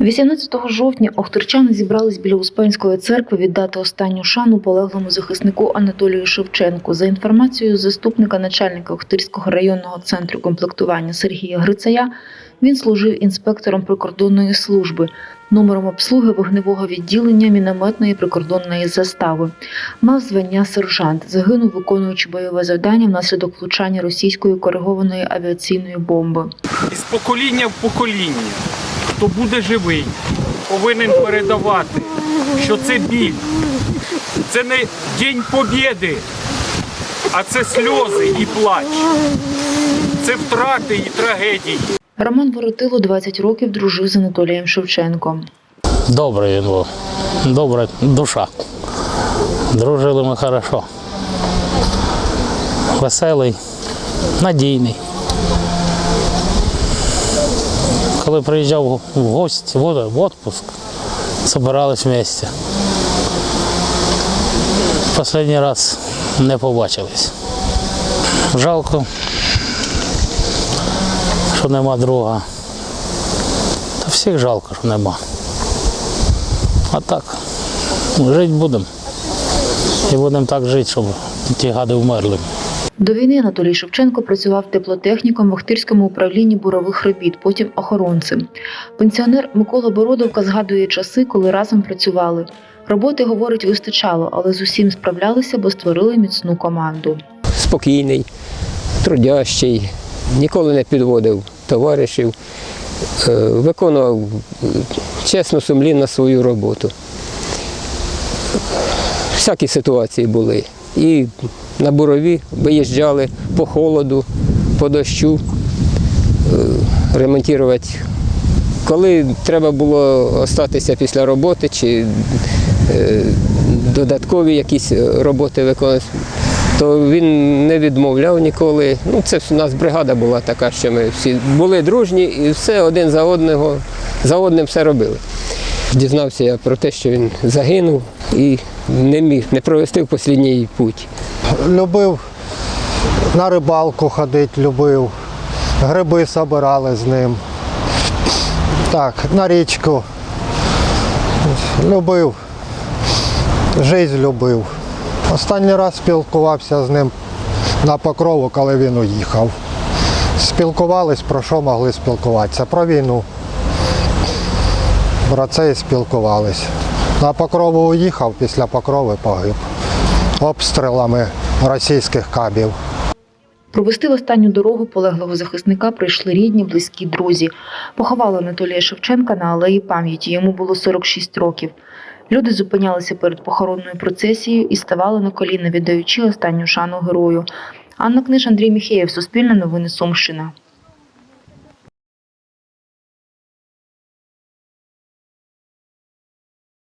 18 жовтня охтирчани зібрались біля Успенської церкви віддати останню шану полеглому захиснику Анатолію Шевченку. За інформацією заступника начальника Охтирського районного центру комплектування Сергія Грицая, він служив інспектором прикордонної служби, номером обслуги вогневого відділення мінометної прикордонної застави. Мав звання сержант, загинув, виконуючи бойове завдання внаслідок влучання російської коригованої авіаційної бомби. із покоління в покоління, хто буде живий, повинен передавати, що це біль, це не День Побєди, а це сльози і плач, це втрати і трагедії. Роман Воротило 20 років дружив з Анатолієм Шевченком. Добрий він був, добра душа. Дружили ми хорошо. Веселий, надійний. Коли приїжджав в гості, в в отпуск, збирались вместе. Останній раз не побачились. Жалко, що нема друга. Та всіх жалко, що нема. А так, жити будемо. І будемо так жити, щоб ті гади вмерли. До війни Анатолій Шевченко працював теплотехніком в Охтирському управлінні бурових робіт, потім охоронцем. Пенсіонер Микола Бородовка згадує часи, коли разом працювали. Роботи, говорить, вистачало, але з усім справлялися, бо створили міцну команду. спокійний, трудящий, ніколи не підводив товаришів, е, виконував чесно, сумлінно свою роботу. Всякі ситуації були. І на бурові виїжджали по холоду, по дощу, е, ремонтувати. Коли треба було остатися після роботи чи е, додаткові якісь роботи виконувати, то він не відмовляв ніколи. Ну, це у нас бригада була така, що ми всі були дружні і все один за одного, за одним все робили. Дізнався я про те, що він загинув і не міг не провести в останній путь. Любив на рибалку ходити, любив. Гриби збирали з ним. Так, на річку. Любив. Жизнь любив. Останній раз спілкувався з ним на покрову, коли він уїхав. Спілкувались, про що могли спілкуватися? Про війну. Про це і спілкувались. На покрову уїхав, після покрови погиб. Обстрілами російських кабів. Провести в останню дорогу полеглого захисника прийшли рідні, близькі друзі. Поховали Анатолія Шевченка на алеї пам'яті. Йому було 46 років. Люди зупинялися перед похоронною процесією і ставали на коліна, віддаючи останню шану герою. Анна Книж, Андрій Міхеєв, Суспільне новини Сумщина.